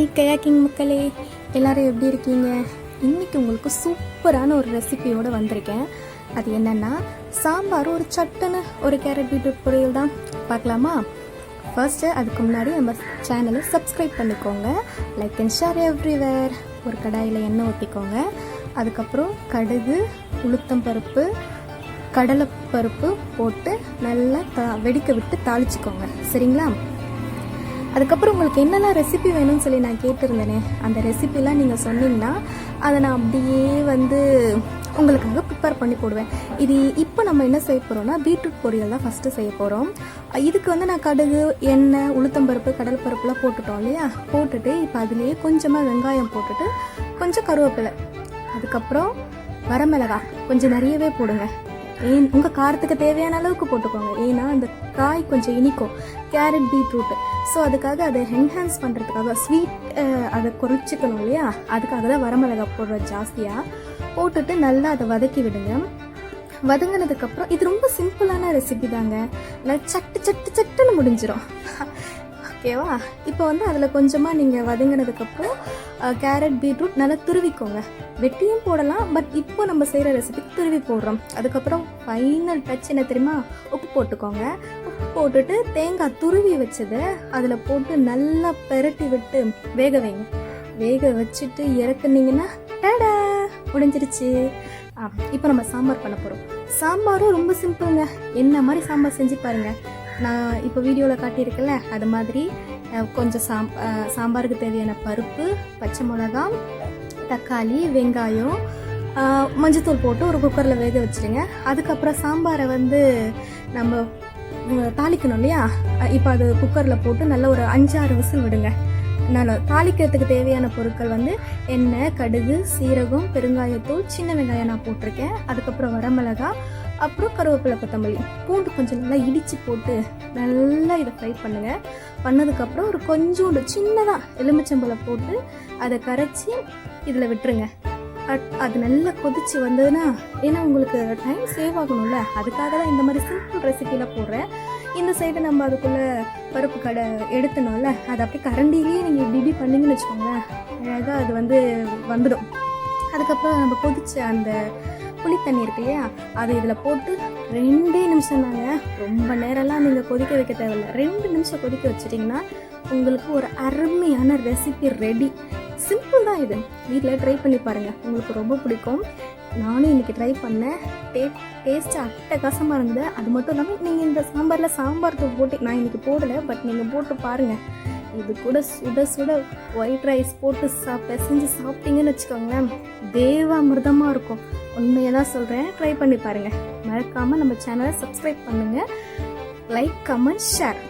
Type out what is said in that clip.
Hi kayaking மக்களே எல்லாரும் எப்படி இருக்கீங்க? இன்னைக்கு உங்களுக்கு சூப்பரான ஒரு ரெசிபியோடு வந்திருக்கேன். அது என்னென்னா சாம்பார் ஒரு சட்டுன்னு ஒரு கேரட் பீட்ரூட் பொரியல் தான். பார்க்கலாமா? ஃபர்ஸ்ட்டு அதுக்கு முன்னாடி நம்ம சேனலை சப்ஸ்கிரைப் பண்ணிக்கோங்க. லைக் அண்ட் ஷேர் எவ்ரிவேர் ஒரு கடாயில் எண்ணெய் ஊற்றிக்கோங்க அதுக்கப்புறம் கடுகு உளுத்தம் பருப்பு கடலைப்பருப்பு போட்டு நல்லா தா வெடிக்க விட்டு தாளிச்சுக்கோங்க. சரிங்களா? அதுக்கப்புறம் உங்களுக்கு என்னெல்லாம் ரெசிபி வேணும்னு சொல்லி நான் கேட்டிருந்தேனே அந்த ரெசிபிலாம் நீங்கள் சொன்னீங்கன்னா அதை நான் அப்படியே வந்து உங்களுக்காக ப்ரிப்பேர் பண்ணி போடுவேன். இது இப்போ நம்ம என்ன செய்ய போகிறோம்னா பீட்ரூட் பொரியல் தான் ஃபஸ்ட்டு செய்ய போகிறோம் இதுக்கு வந்து நான் கடுகு எண்ணெய் உளுத்தம்பருப்பு கடல் பருப்புலாம் போட்டுட்டோம் இல்லையா? போட்டுட்டு இப்போ அதுலேயே கொஞ்சமாக வெங்காயம் போட்டுட்டு கொஞ்சம் கருவேப்பிலை. அதுக்கப்புறம் வரமிளகாய் கொஞ்சம் நிறையவே போடுங்க. ஏன் உங்கள் காரத்துக்கு தேவையான அளவுக்கு போட்டுக்கோங்க. ஏன்னா அந்த காய் கொஞ்சம் இனிக்கும். கேரட் பீட்ரூட் ஸோ அதுக்காக அதை என்ஹான்ஸ் பண்ணுறதுக்காக ஸ்வீட் அதை குறைச்சிக்கணும் இல்லையா? அதுக்காக தான் வரமிளகாய் போடுற ஜாஸ்தியாக போட்டுட்டு நல்லா அதை வதக்கி விடுங்க. வதங்கினதுக்கப்புறம் இது ரொம்ப சிம்பிளான ரெசிபி தாங்க. நல்லா சட்டு சட்டு சட்டுன்னு முடிஞ்சிடும் ஓகேவா? இப்போ வந்து அதில் கொஞ்சமாக நீங்கள் வதங்கினதுக்கப்புறம் கேரட் பீட்ரூட் நல்லா துருவிக்கோங்க. வெட்டியும் போடலாம் பட் இப்போ நம்ம செய்கிற ரெசிபிக்கு துருவி போடுறோம். அதுக்கப்புறம் ஃபைனல் டச் என்ன தெரியுமா? உப்பு போட்டுக்கோங்க. உப்பு போட்டுட்டு தேங்காய் துருவி வச்சதை அதில் போட்டு நல்லா பெரட்டி விட்டு வேக வைங்க. வேக வச்சுட்டு இறக்குனீங்கன்னா டடா! முடிஞ்சிருச்சு. இப்போ நம்ம சாம்பார் பண்ண போகிறோம் சாம்பாரும் ரொம்ப சிம்பிளுங்க என்ன மாதிரி சாம்பார் செஞ்சு பாருங்கள் நான் இப்போ வீடியோவில் காட்டியிருக்கேன்ல அது மாதிரி கொஞ்சம் சாம் சாம்பாருக்கு தேவையான பருப்பு பச்சை மிளகாய் தக்காளி வெங்காயம் மஞ்சத்தூள் போட்டு ஒரு குக்கரில் வேக வச்சுருங்க. அதுக்கப்புறம் சாம்பாரை வந்து நம்ம தாளிக்கணும் இல்லையா? இப்போ அது குக்கரில் போட்டு நல்ல ஒரு அஞ்சாறு விசில் விடுங்க. நான் தாளிக்கிறதுக்கு தேவையான பொருட்கள் வந்து எண்ணெய் கடுகு சீரகம் பெருங்காயத்தூள் சின்ன வெங்காயம் நான் போட்டிருக்கேன். அதுக்கப்புறம் வரமிளகா அப்புறம் கருவேப்பிலை கொத்தமல்லி. பூண்டு கொஞ்சம் நல்லா இடித்து போட்டு நல்லா இதை ஃப்ரை பண்ணுங்கள் பண்ணதுக்கப்புறம் ஒரு கொஞ்சோண்டு சின்னதாக எலுமிச்சம்பழம் போட்டு அதை கரைச்சி இதில் விட்டுருங்க. அட்- அது நல்லா கொதிச்சு வந்ததுன்னா ஏன்னா உங்களுக்கு டைம் சேவ் ஆகணும்ல. அதுக்காக தான் இந்த மாதிரி சிம்பிள் ரெசிபியில் போடுறேன். இந்த சைடு நம்ம அதுக்குள்ளே பருப்பு கடை எடுத்தனோம்ல அதை அப்படியே கரண்டிலேயே நீங்கள் இப்படி இப்படி பண்ணீங்கன்னு வச்சுக்கோங்களேன். அழகாக அது வந்து வந்துடும். அதுக்கப்புறம் நம்ம கொதிச்ச அந்த புளி தண்ணி இருக்கு இல்லையா அதை இதில் போட்டு ரெண்டே நிமிஷம் தாங்க ரொம்ப நேரம்லாம் நீங்கள் கொதிக்க வைக்க தேவையில்ல. ரெண்டு நிமிஷம் கொதிக்க வச்சிட்டிங்கன்னா உங்களுக்கு ஒரு அருமையான ரெசிபி ரெடி சிம்பிள் தான் இது. வீட்டில் ட்ரை பண்ணி பாருங்கள் உங்களுக்கு ரொம்ப பிடிக்கும். நானும் இன்றைக்கி ட்ரை பண்ணேன். டே டேஸ்ட்டு அட்டகாசமாக இருந்தது. அது மட்டும் இல்லாமல் நீங்கள் இந்த சாம்பாரில் சாம்பார் தூள் போட்டு நான் இன்றைக்கி போடலை பட் நீங்கள் போட்டு பாருங்கள் இது கூட சுட சுட ஒயிட் ரைஸ் போட்டு சா செஞ்சு சாப்பிட்டீங்கன்னு வச்சுக்கோங்களேன். தேவாமிர்தமாக இருக்கும். உண்மையை தான் சொல்கிறேன் ட்ரை பண்ணி பாருங்கள் மறக்காமல் நம்ம சேனலை சப்ஸ்கிரைப் பண்ணுங்கள் லைக் கமெண்ட் ஷேர்